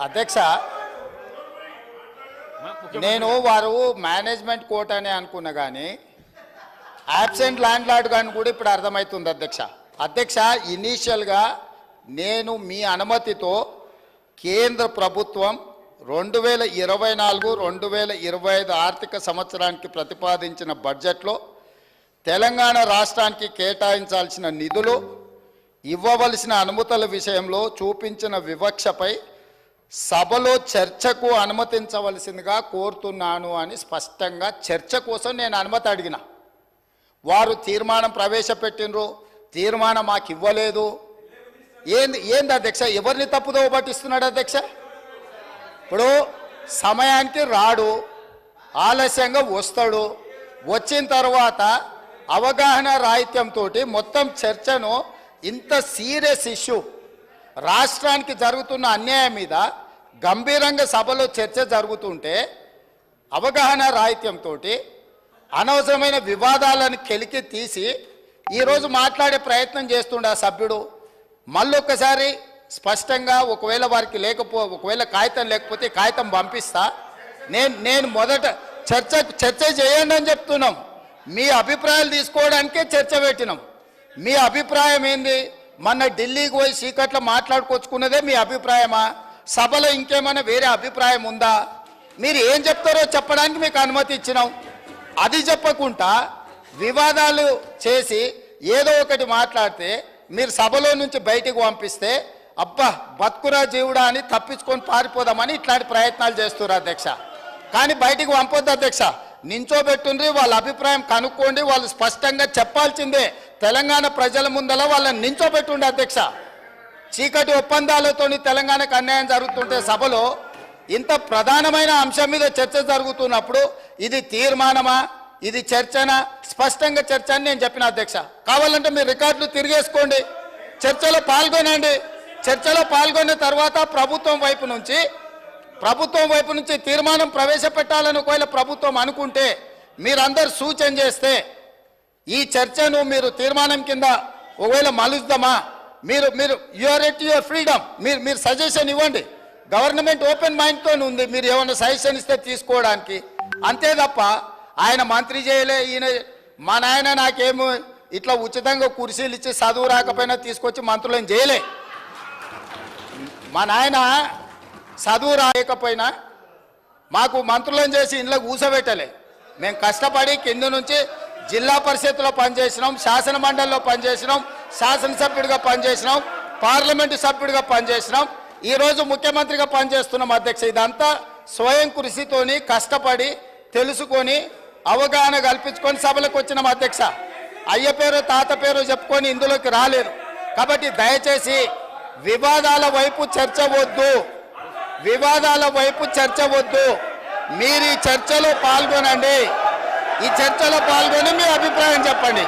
అధ్యక్ష నేను వారు మేనేజ్మెంట్ కోర్ట్ అని అనుకున్నా కానీ యాబ్సెంట్ ల్యాండ్ లార్డ్ కానీ కూడా ఇప్పుడు అర్థమవుతుంది అధ్యక్ష. అధ్యక్ష ఇనీషియల్గా నేను మీ అనుమతితో కేంద్ర ప్రభుత్వం రెండు వేల ఇరవై నాలుగు రెండు వేల ఇరవై ఐదు ఆర్థిక సంవత్సరానికి ప్రతిపాదించిన బడ్జెట్లో తెలంగాణ రాష్ట్రానికి కేటాయించాల్సిన నిధులు ఇవ్వవలసిన అనుమతుల విషయంలో చూపించిన వివక్షపై సభలో చర్చకు అనుమతించవలసిందిగా కోరుతున్నాను అని స్పష్టంగా చర్చ కోసం నేను అనుమతి అడిగిన. వారు తీర్మానం ప్రవేశపెట్టినరు తీర్మానం మాకు ఇవ్వలేదు. ఏంది ఏంది అధ్యక్ష? ఎవరిని తప్పుదో పట్టిస్తున్నాడు అధ్యక్ష? ఇప్పుడు సమయానికి రాడు ఆలస్యంగా వస్తాడు. వచ్చిన తర్వాత అవగాహన రాహిత్యంతో మొత్తం చర్చను ఇంత సీరియస్ ఇష్యూ రాష్ట్రానికి జరుగుతున్న అన్యాయం మీద గంభీరంగా సభలో చర్చ జరుగుతుంటే అవగాహన రాహిత్యంతో అనవసరమైన వివాదాలను కెలికి తీసి ఈరోజు మాట్లాడే ప్రయత్నం చేస్తుండే ఆ సభ్యుడు. మళ్ళొక్కసారి స్పష్టంగా ఒకవేళ వారికి లేకపో ఒకవేళ కాగితం లేకపోతే కాగితం పంపిస్తా. నేను నేను మొదట చర్చ చర్చ చేయండి అని చెప్తున్నాం. మీ అభిప్రాయాలు తీసుకోవడానికే చర్చ పెట్టినాం. మీ అభిప్రాయం ఏంది? మొన్న ఢిల్లీకి పోయి సీక్రెట్లో మాట్లాడుకొచ్చుకున్నదే మీ అభిప్రాయమా? సభలో ఇంకేమైనా వేరే అభిప్రాయం ఉందా? మీరు ఏం చెప్తారో చెప్పడానికి మీకు అనుమతి ఇచ్చినాం. అది చెప్పకుండా వివాదాలు చేసి ఏదో ఒకటి మాట్లాడితే మీరు సభలో నుంచి బయటికి పంపిస్తే అబ్బా బతుకురా జీవుడా అని తప్పించుకొని పారిపోదామని ఇట్లాంటి ప్రయత్నాలు చేస్తున్నారు అధ్యక్ష. కానీ బయటికి పంపొద్దు అధ్యక్ష. నించోబెట్టుండ్రి వాళ్ళ అభిప్రాయం కనుక్కోండి వాళ్ళు స్పష్టంగా చెప్పాల్సిందే. తెలంగాణ ప్రజల ముందల వాళ్ళని నించోబెట్టుండే అధ్యక్ష. చీకటి ఒప్పందాలతోని తెలంగాణకు అన్యాయం జరుగుతుంటే సభలో ఇంత ప్రధానమైన అంశం మీద చర్చ జరుగుతున్నప్పుడు ఇది తీర్మానమా? ఇది చర్చనా? స్పష్టంగా చర్చ అని నేను చెప్పిన అధ్యక్ష. కావాలంటే మీరు రికార్డులు తిరిగేసుకోండి. చర్చలో పాల్గొనండి. చర్చలో పాల్గొన్న తర్వాత ప్రభుత్వం వైపు నుంచి ప్రభుత్వం వైపు నుంచి తీర్మానం ప్రవేశపెట్టాలని ఒకవేళ ప్రభుత్వం అనుకుంటే మీరందరు సూచన చేస్తే ఈ చర్చను మీరు తీర్మానం కింద ఒకవేళ మలుద్దామా మీరు మీరు యువర్ ఎట్ యువర్ ఫ్రీడమ్ మీరు మీరు సజెషన్ ఇవ్వండి. గవర్నమెంట్ ఓపెన్ మైండ్తో ఉంది. మీరు ఏమైనా సజెషన్ ఇస్తే తీసుకోవడానికి. అంతే తప్ప ఆయన మంత్రి చేయలే ఈయన మా నాయన నాకేమో ఇట్లా ఉచితంగా కుర్చీలు ఇచ్చి చదువు రాకపోయినా తీసుకొచ్చి మంత్రులను చేయలే. మా నాయన చదువు రాయకపోయినా మాకు మంత్రులను చేసి ఇంట్లో కూసబెట్టలే మేము కష్టపడి కింద నుంచి జిల్లా పరిషత్లో పనిచేసినాం శాసన మండలిలో పనిచేసినాం శాసనసభ్యుడిగా పనిచేసినాం పార్లమెంటు సభ్యుడిగా పనిచేసినాం. ఈరోజు ముఖ్యమంత్రిగా పనిచేస్తున్నాం అధ్యక్ష. ఇదంతా స్వయం కృషితోని కష్టపడి తెలుసుకొని అవగాహన కల్పించుకొని సభలకు వచ్చినాం అధ్యక్ష. అయ్య పేరు తాత పేరు చెప్పుకొని ఇందులోకి రాలేదు. కాబట్టి దయచేసి వివాదాల వైపు చర్చ వద్దు. వివాదాల వైపు చర్చ వద్దు. మీరు ఈ చర్చలో పాల్గొనండి. ఈ చర్చలో పాల్గొని మీ అభిప్రాయం చెప్పండి.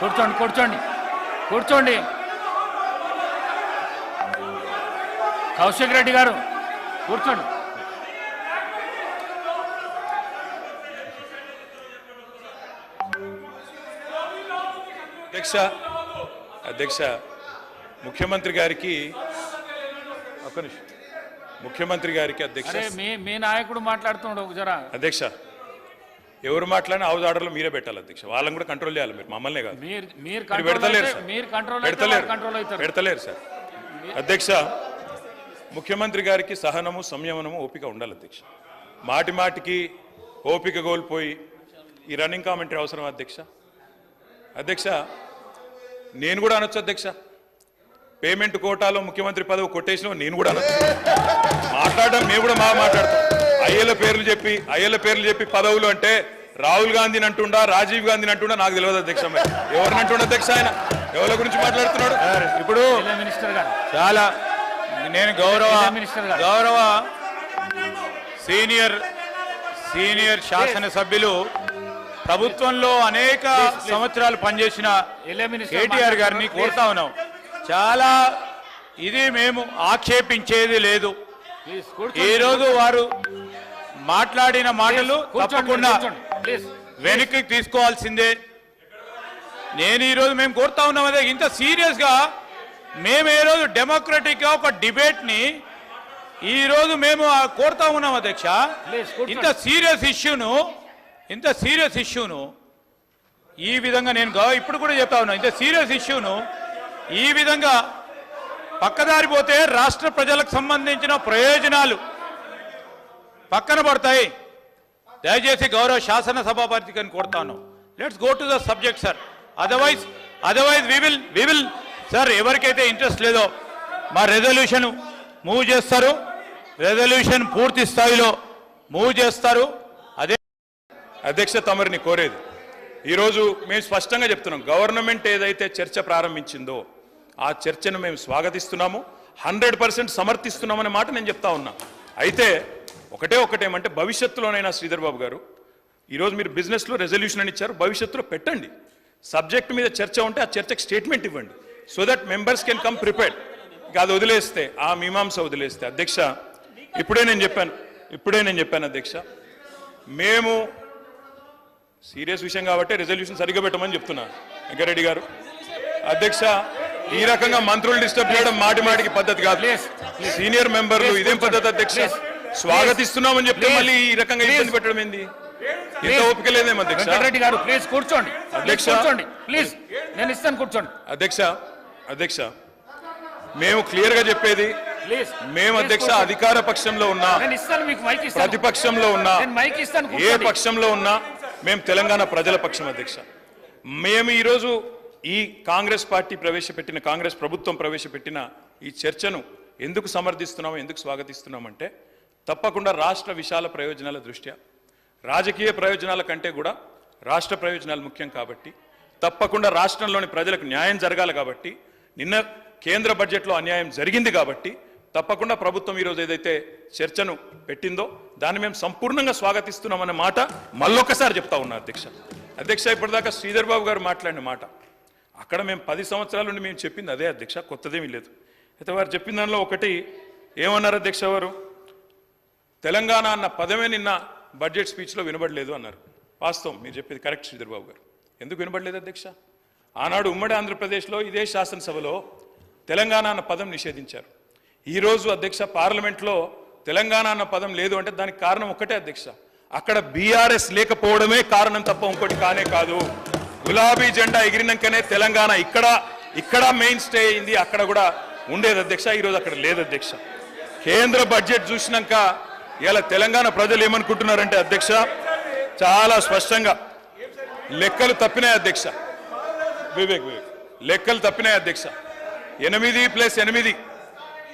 కూర్చోండి కూర్చోండి కూర్చోండి. కౌశిక్ రెడ్డి గారు కూర్చోండి. అధ్యక్ష అధ్యక్ష ముఖ్యమంత్రి గారికి ఒక్క నిమిషం. ముఖ్యమంత్రి గారికి అధ్యక్ష. మీ మీ నాయకుడు మాట్లాడుతుండు జరా. అధ్యక్ష ఎవరు మాట్లాడినా హౌస్ ఆర్డర్లో మీరే పెట్టాలి అధ్యక్ష. వాళ్ళని కూడా కంట్రోల్ చేయాలి మీరు మమ్మల్నే కాదు. మీరు పెడతలేరు పెడతలేరు. పెడతలేరు సార్. అధ్యక్ష ముఖ్యమంత్రి గారికి సహనము సంయమనము ఓపిక ఉండాలి అధ్యక్ష. మాటి మాటికి ఓపిక కోల్పోయి ఈ రన్నింగ్ కామెంటరీ అవసరం అధ్యక్ష? అధ్యక్ష నేను కూడా అనొచ్చు అధ్యక్ష. పేమెంట్ కోటాలో ముఖ్యమంత్రి పదవి కొట్టేసిన నేను కూడా మాట్లాడడం మేము కూడా బాగా మాట్లాడతాం. అయ్యల పేర్లు చెప్పి అయ్యల పేర్లు చెప్పి పదవులు అంటే రాహుల్ గాంధీని అంటుండా రాజీవ్ గాంధీని అంటుండా నాకు తెలియదు అధ్యక్ష ఎవరిని అంటుండ అధ్యక్ష ఆయన? ఎవరి గురించి మాట్లాడుతున్నాడు? ఇప్పుడు జిల్లా మినిస్టర్ గారు. చాలా నేను గౌరవ జిల్లా మినిస్టర్ గారు. గౌరవ సీనియర్ సీనియర్ శాసనసభ్యులు ప్రభుత్వంలో అనేక సంవత్సరాలు పనిచేసిన కేటీఆర్ గారిని. కోరుతా ఉన్నాం. చాలా ఇది మేము ఆక్షేపించేది లేదు. ప్లీజ్ కూర్చోండి. ఈ రోజు వారు మాట్లాడిన మాటలు తప్పకుండా వెనక్కి తీసుకోవాల్సిందే. నేను ఈరోజు మేము కోరుతా ఉన్నాం అదే ఇంత సీరియస్గా మేము ఏ రోజు డెమోక్రటిక్గా ఒక డిబేట్ని ఈరోజు మేము కోరుతా ఉన్నాం అధ్యక్ష. ఇంత సీరియస్ ఇష్యూను ఇంత సీరియస్ ఇష్యూను ఈ విధంగా నేను ఇప్పుడు కూడా చెప్తా ఉన్నా ఇంత సీరియస్ ఇష్యూను ఈ విధంగా పక్కదారిపోతే రాష్ట్ర ప్రజలకు సంబంధించిన ప్రయోజనాలు పక్కన పడతాయి. దయచేసి గౌరవ శాసన సభాపతిని కోరుతాను. Let's go to the subject sir otherwise otherwise we will we will sir ఎవరికైతే ఇంట్రెస్ట్ లేదో మా రెజల్యూషన్ మూవ్ చేస్తారు. రెజల్యూషన్ పూర్తి స్థాయిలో మూవ్ చేస్తారు. అదే అధ్యక్ష తమరిని కోరేది. ఈరోజు మేము స్పష్టంగా చెప్తున్నాం గవర్నమెంట్ ఏదైతే చర్చ ప్రారంభించిందో ఆ చర్చను మేము స్వాగతిస్తున్నాము హండ్రెడ్ పర్సెంట్ సమర్థిస్తున్నామనే మాట నేను చెప్తా ఉన్నా. అయితే ఒకటే ఒకటేమంటే భవిష్యత్తులోనైనా శ్రీధర్ బాబు గారు ఈరోజు మీరు బిజినెస్లో రెజల్యూషన్ అని ఇచ్చారు భవిష్యత్తులో పెట్టండి. సబ్జెక్ట్ మీద చర్చ ఉంటే ఆ చర్చకు స్టేట్మెంట్ ఇవ్వండి. So that members can come prepared ఇక అది వదిలేస్తే ఆ మీమాంస వదిలేస్తే అధ్యక్ష ఇప్పుడే నేను చెప్పాను ఇప్పుడే నేను చెప్పాను అధ్యక్ష మేము సీరియస్ విషయం కాబట్టి రెజల్యూషన్ సరిగ్గా పెట్టమని చెప్తున్నా. వెంకరెడ్డి గారు. అధ్యక్ష ఈ రకంగా మంత్రులు డిస్టర్బ్ చేయడం మాటి మాటికి పద్ధతి కాదు. సీనియర్ మెంబర్లు ఇదేం పద్ధతి అధ్యక్ష? స్వాగతిస్తున్నామని చెప్తే. మళ్ళీ ఈ రకంగా ఇబ్బంది పెట్టడం ఏంది? ఇంత ఓపిక లేదేం అధ్యక్ష? వెంకటరెడ్డి గారు ప్లీజ్ కూర్చోండి. ప్లీజ్ అధ్యక్ష. కూర్చోండి. ప్లీజ్ నేను ఇస్తాను కూర్చోండి. అధ్యక్ష అధ్యక్ష. మేము క్లియర్గా చెప్పేది మేము అధ్యక్ష అధికార పక్షంలో ఉన్నా ప్రతిపక్షంలో ఉన్నా ఏ. పక్షంలో ఉన్నా మేము తెలంగాణ ప్రజల పక్షం అధ్యక్ష. మేము ఈరోజు ఈ కాంగ్రెస్ పార్టీ ప్రవేశపెట్టిన కాంగ్రెస్ ప్రభుత్వం ప్రవేశపెట్టిన ఈ చర్చను ఎందుకు సమర్థిస్తున్నాము ఎందుకు స్వాగతిస్తున్నామంటే తప్పకుండా రాష్ట్ర విశాల ప్రయోజనాల దృష్ట్యా. రాజకీయ ప్రయోజనాల కంటే కూడా రాష్ట్ర ప్రయోజనాలు ముఖ్యం కాబట్టి తప్పకుండా రాష్ట్రంలోని ప్రజలకు న్యాయం జరగాలి కాబట్టి నిన్న కేంద్ర బడ్జెట్లో అన్యాయం జరిగింది కాబట్టి తప్పకుండా ప్రభుత్వం ఈరోజు ఏదైతే చర్చను పెట్టిందో దాన్ని మేము సంపూర్ణంగా స్వాగతిస్తున్నామన్న మాట మళ్ళొకసారి చెప్తా ఉన్నా అధ్యక్ష. అధ్యక్ష ఇప్పటిదాకా శ్రీధర్ బాబు గారు మాట్లాడిన మాట. అక్కడ మేము పది సంవత్సరాల నుండి మేము చెప్పింది అదే అధ్యక్ష కొత్తదేమీ లేదు. అయితే వారు చెప్పిన దానిలో ఒకటి ఏమన్నారు అధ్యక్ష వారు? తెలంగాణ అన్న పదమే నిన్న బడ్జెట్ స్పీచ్లో వినబడలేదు అన్నారు. వాస్తవం మీరు చెప్పేది కరెక్ట్ శ్రీధర్బాబు గారు. ఎందుకు వినబడలేదు అధ్యక్ష? ఆనాడు ఉమ్మడి ఆంధ్రప్రదేశ్లో ఇదే శాసనసభలో తెలంగాణ అన్న పదం నిషేధించారు. ఈరోజు అధ్యక్ష పార్లమెంట్లో తెలంగాణ అన్న పదం లేదు అంటే దానికి కారణం ఒకటే అధ్యక్ష. అక్కడ బీఆర్ఎస్ లేకపోవడమే కారణం తప్ప ఇంకోటి కానే కాదు. గులాబీ జెండా ఎగిరినాకనే తెలంగాణ ఇక్కడ ఇక్కడ మెయిన్ స్టే అయింది అక్కడ కూడా ఉండేది అధ్యక్ష ఈరోజు అక్కడ లేదు అధ్యక్ష. కేంద్ర బడ్జెట్ చూసినాక ఇలా తెలంగాణ ప్రజలు ఏమనుకుంటున్నారంటే అధ్యక్ష చాలా స్పష్టంగా లెక్కలు తప్పినాయి అధ్యక్ష. వివేక్ వివేక్. లెక్కలు తప్పినాయి అధ్యక్ష. ఎనిమిది ప్లస్ ఎనిమిది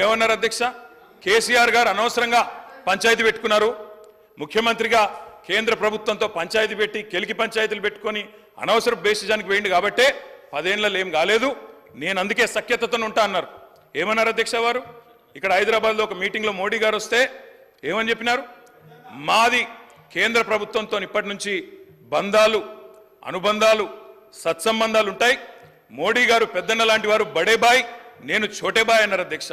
ఏమన్నారు అధ్యక్ష? కేసీఆర్ గారు అనవసరంగా పంచాయతీ పెట్టుకున్నారు. ముఖ్యమంత్రిగా కేంద్ర ప్రభుత్వంతో పంచాయతీ పెట్టి కెలికి పంచాయతీలు పెట్టుకొని అనవసర బేసిజానికి వేయండి కాబట్టే పదేళ్ళలో ఏం కాలేదు. నేను అందుకే సఖ్యతతో ఉంటా అన్నారు. ఏమన్నారు అధ్యక్ష వారు? ఇక్కడ హైదరాబాద్లో ఒక మీటింగ్లో మోడీ గారు వస్తే ఏమని చెప్పినారు? మాది కేంద్ర ప్రభుత్వంతో ఇప్పటి నుంచి బంధాలు అనుబంధాలు సత్సంబంధాలు ఉంటాయి. మోడీ గారు పెద్దన్న లాంటి వారు బడేబాయ్ నేను చోటేబాయ్ అన్నారు అధ్యక్ష.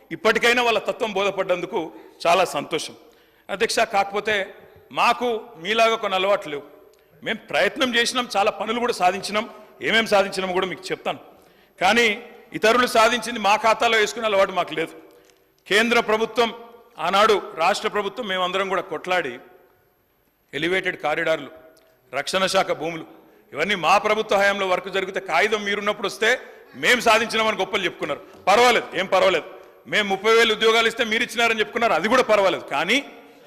ఇప్పటికైనా వాళ్ళ తత్వం బోధపడ్డందుకు చాలా సంతోషం. అధ్యక్ష కాకపోతే మాకు మీలాగా కొన్ని అలవాట్లు లేవు. మేము ప్రయత్నం చేసినాం చాలా పనులు కూడా సాధించినాం. ఏమేమి సాధించినామో కూడా మీకు చెప్తాను. కానీ ఇతరులు సాధించింది మా ఖాతాలో వేసుకునే అలవాటు మాకు లేదు. కేంద్ర ప్రభుత్వం ఆనాడు రాష్ట్ర ప్రభుత్వం మేమందరం కూడా కొట్లాడి ఎలివేటెడ్ కారిడార్లు రక్షణ శాఖ భూములు ఇవన్నీ మా ప్రభుత్వ హయాంలో వర్క్ జరిగితే కాగితం మీరున్నప్పుడు వస్తే మేము సాధించినామని గొప్పలు చెప్పుకున్నారు. పర్వాలేదు ఏం పర్వాలేదు. మేము ముప్పై వేలు ఉద్యోగాలు ఇస్తే మీరు ఇచ్చినారని చెప్పుకున్నారు అది కూడా పర్వాలేదు కానీ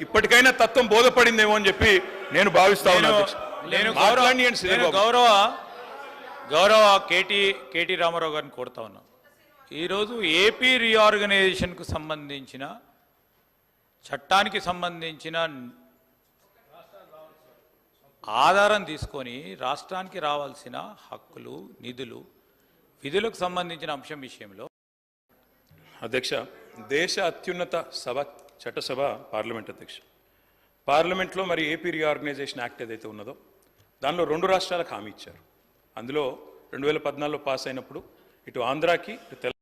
ఇప్పటికైనా తత్వం బోధపడిందేమో అని చెప్పి నేను భావిస్తా నేను ఉన్నాను. నేను గౌరవ. గౌరవ గౌరవ కేటీ కేటీ రామారావు గారిని కోరుతా ఉన్నా ఈరోజు ఏపీ రీఆర్గనైజేషన్కు సంబంధించిన చట్టానికి సంబంధించిన ఆధారం తీసుకొని రాష్ట్రానికి రావాల్సిన హక్కులు నిధులు విధులకు సంబంధించిన అంశం విషయంలో అధ్యక్ష దేశ అత్యున్నత సభ చట్టసభ పార్లమెంట్ అధ్యక్ష. పార్లమెంట్లో మరి ఏపీ రీఆర్గనైజేషన్ యాక్ట్ ఏదైతే ఉన్నదో దానిలో రెండు రాష్ట్రాలకు హామీ ఇచ్చారు. అందులో రెండు వేల పద్నాలుగులో పాస్ అయినప్పుడు ఇటు ఆంధ్రాకి ఇటు తెలంగాణ